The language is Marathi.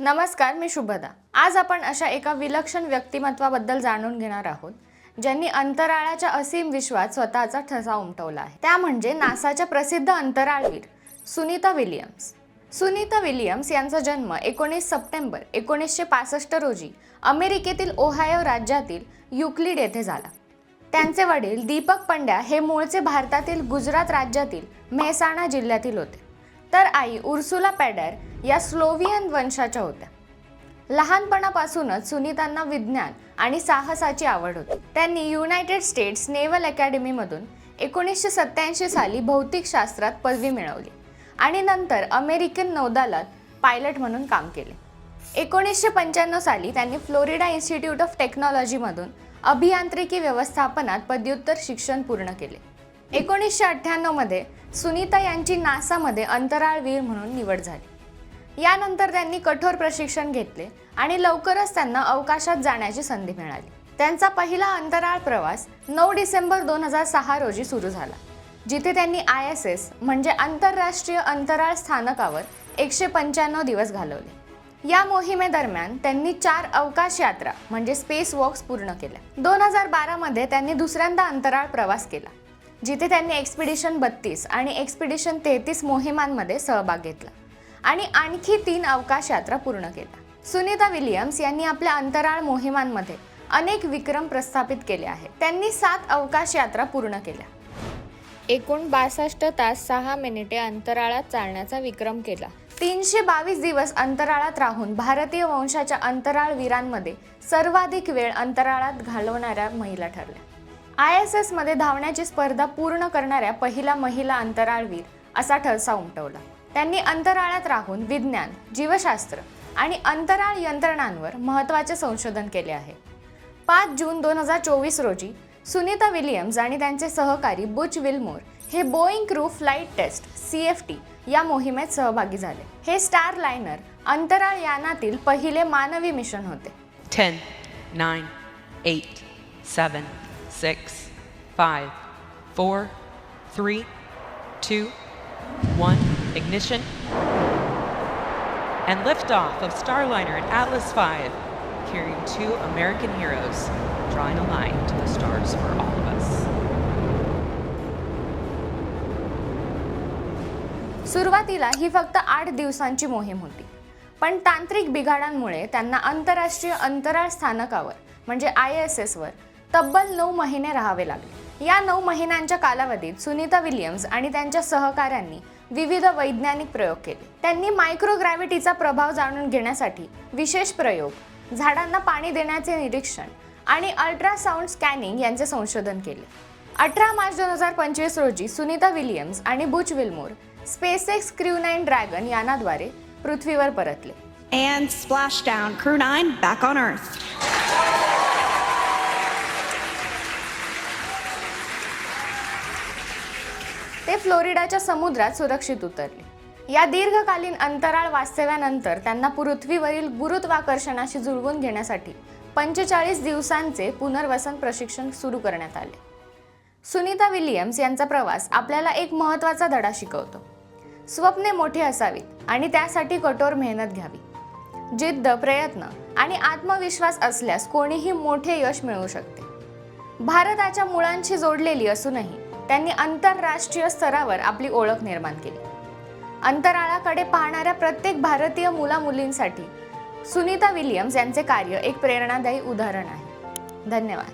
नमस्कार मी शुभदा. आज आपण अशा एका विलक्षण व्यक्तिमत्वाबद्दल जाणून घेणार आहोत ज्यांनी अंतराळाच्या असीम विश्वात स्वतःचा ठसा उमटवला आहे. त्या म्हणजे नासाच्या प्रसिद्ध अंतराळवीर सुनीता विलियम्स. सुनीता विलियम्स यांचा जन्म एकोणीस सप्टेंबर एकोणीसशे पासष्ट रोजी अमेरिकेतील ओहायो राज्यातील युक्लिड येथे झाला. त्यांचे वडील दीपक पंड्या हे मूळचे भारतातील गुजरात राज्यातील मेहसाणा जिल्ह्यातील होते. तर आई उर्सुला पॅडर या स्लोवियन वंशाच्या होत्या. लहानपणापासूनच सुनीतांना विज्ञान आणि साहसाची आवड होती. त्यांनी युनायटेड स्टेट्स नेव्हल अकॅडमीमधून एकोणीसशे सत्याऐंशी साली भौतिकशास्त्रात पदवी मिळवली आणि नंतर अमेरिकन नौदलात पायलट म्हणून काम केले. एकोणीसशे पंच्याण्णव साली त्यांनी फ्लोरिडा इन्स्टिट्यूट ऑफ टेक्नॉलॉजीमधून अभियांत्रिकी व्यवस्थापनात पदव्युत्तर शिक्षण पूर्ण केले. एकोणीसशे अठ्ठ्याण्णवमध्ये सुनीता यांची नासामध्ये अंतराळवीर म्हणून निवड झाली. यानंतर त्यांनी कठोर प्रशिक्षण घेतले आणि लवकरच त्यांना अवकाशात जाण्याची संधी मिळाली. त्यांचा पहिला अंतराळ प्रवास नऊ डिसेंबर दोन हजार सहा रोजी सुरू झाला. जिथे त्यांनी आय एस एस म्हणजे आंतरराष्ट्रीय अंतराळ स्थानकावर एकशे पंच्याण्णव दिवस घालवले. या मोहिमेदरम्यान त्यांनी चार अवकाश यात्रा म्हणजे स्पेस वॉक्स पूर्ण केल्या. दोन हजार बारामध्ये त्यांनी दुसऱ्यांदा अंतराळ प्रवास केला. जिथे त्यांनी एक्सपिडिशन बत्तीस आणि एक्सपिडिशन तेहतीस मोहिमांमध्ये सहभाग घेतला आणि आणखी तीन अवकाश यात्रा पूर्ण केल्या. सुनीता विलियम्स यांनी आपल्या अंतराळ मोहिमांमध्ये अनेक विक्रम प्रस्थापित केले आहेत. त्यांनी सात अवकाश यात्रा पूर्ण केल्या. एकूण बासष्ट तास सहा मिनिटे अंतराळात चालण्याचा विक्रम केला. तीनशे बावीस दिवस अंतराळात राहून भारतीय वंशाच्या अंतराळवीरांमध्ये सर्वाधिक वेळ अंतराळात घालवणाऱ्या महिला ठरल्या. आय एस एसमध्ये धावण्याची स्पर्धा पूर्ण करणाऱ्या पहिला महिला अंतराळवीर असा ठसा उमटवला. त्यांनी अंतराळात राहून विज्ञान जीवशास्त्र आणि अंतराळ यंत्रणांवर महत्त्वाचे संशोधन केले आहे. पाच जून दोन हजार चोवीस रोजी सुनीता विलियम्स आणि त्यांचे सहकारी बुच विल्मोर हे Boeing crew flight test C F T या मोहिमेत सहभागी झाले. हे स्टार लायनर अंतराळ यानातील पहिले मानवी मिशन होते. 10, 9, 8, 7, 6, 5, 4, 3, 2, 1. Ignition. And liftoff of Starliner and Atlas V, carrying two American heroes, drawing a line to the stars for all of us. सुरुवातीला ही फक्त आठ दिवसांची मोहीम होती पण तांत्रिक बिघाडांमुळे त्यांना आंतरराष्ट्रीय अंतराळ स्थानकावर म्हणजे आय एस एसवर तब्बल नऊ महिने राहावे लागले या नऊ महिन्यांच्या कालावधीत सुनीता विलियम्स आणि त्यांच्या सहकाऱ्यांनी विविध वैज्ञानिक प्रयोग केले त्यांनी मायक्रोग्रॅव्हिटीचा प्रभाव जाणून घेण्यासाठी विशेष प्रयोग झाडांना पाणी देण्याचे निरीक्षण आणि अल्ट्रासाऊंड स्कॅनिंग यांचे संशोधन केले अठरा मार्च दोन हजार पंचवीस रोजी सुनीता विलियम्स आणि Butch Wilmore SpaceX crew nine Dragon यानाद्वारे पृथ्वीवर परतले And splashdown. Crew 9 back on Earth. ते फ्लोरिडाच्या समुद्रात सुरक्षित उतरले. या दीर्घकालीन अंतराळ वास्तव्यानंतर त्यांना पृथ्वीवरील गुरुत्वाकर्षणाशी जुळवून घेण्यासाठी पंचेचाळीस दिवसांचे पुनर्वसन प्रशिक्षण सुरू करण्यात आले. सुनीता विलियम्स यांचा प्रवास आपल्याला एक महत्त्वाचा धडा शिकवतो. स्वप्ने मोठी असावीत आणि त्यासाठी कठोर मेहनत घ्यावी. जिद्द प्रयत्न आणि आत्मविश्वास असल्यास कोणीही मोठे यश मिळवू शकते. भारताच्या मुळांशी जोडलेली असूनही त्यांनी आंतरराष्ट्रीय स्तरावर आपली ओळख निर्माण केली. अंतराळाकडे पाहणाऱ्या प्रत्येक भारतीय मुला मुलींसाठी सुनीता विलियम्स यांचे कार्य एक प्रेरणादायी उदाहरण आहे. धन्यवाद.